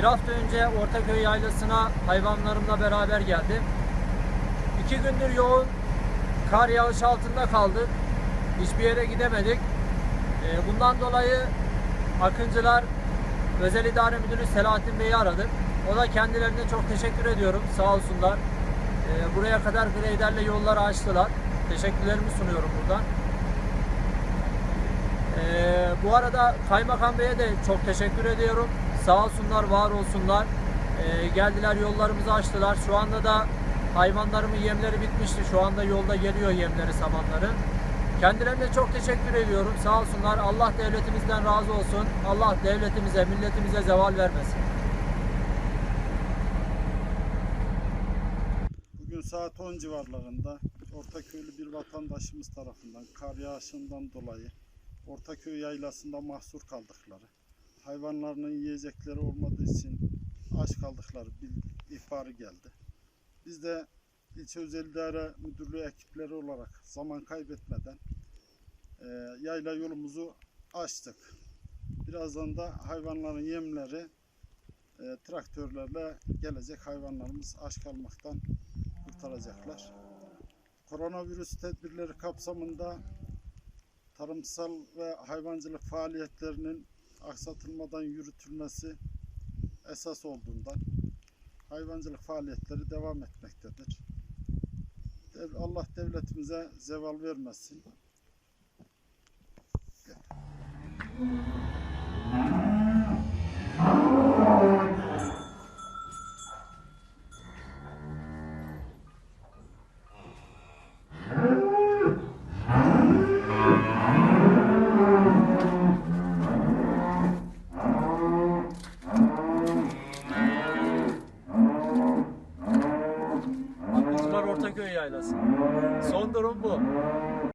Bir hafta önce Ortaköy Yaylası'na hayvanlarımla beraber geldim. İki gündür yoğun kar yağış altında kaldık. Hiçbir yere gidemedik. Ee, Bundan dolayı Akıncılar Özel İdare Müdürü Selahattin Bey'i aradık. O da kendilerine çok teşekkür ediyorum. Sağ olsunlar. Ee, Buraya kadar greyderle yolları açtılar. Teşekkürlerimi sunuyorum buradan. Bu arada Kaymakam Bey'e de çok teşekkür ediyorum. Sağ olsunlar, var olsunlar. Ee, geldiler yollarımızı açtılar. Şu anda da hayvanlarımın yemleri bitmişti. Şu anda yolda geliyor yemleri, samanları. Kendilerine çok teşekkür ediyorum. Sağ olsunlar. Allah devletimizden razı olsun. Allah devletimize, milletimize zeval vermesin. Bugün saat 10 civarlarında Ortaköylü bir vatandaşımız tarafından kar yağışından dolayı Ortaköy yaylasında mahsur kaldıkları, hayvanlarının yiyecekleri olmadığı için aç kaldıkları bir ihbarı geldi. Biz de ilçe özel idare müdürlüğü ekipleri olarak zaman kaybetmeden e, yayla yolumuzu açtık. Birazdan da hayvanların yemleri e, traktörlerle gelecek hayvanlarımız aç kalmaktan kurtaracaklar. Koronavirüs tedbirleri kapsamında tarımsal ve hayvancılık faaliyetlerinin aksatılmadan yürütülmesi esas olduğundan hayvancılık faaliyetleri devam etmektedir. Allah devletimize zeval vermesin. Akıncılar Ortaköy Yaylası. Son durum bu.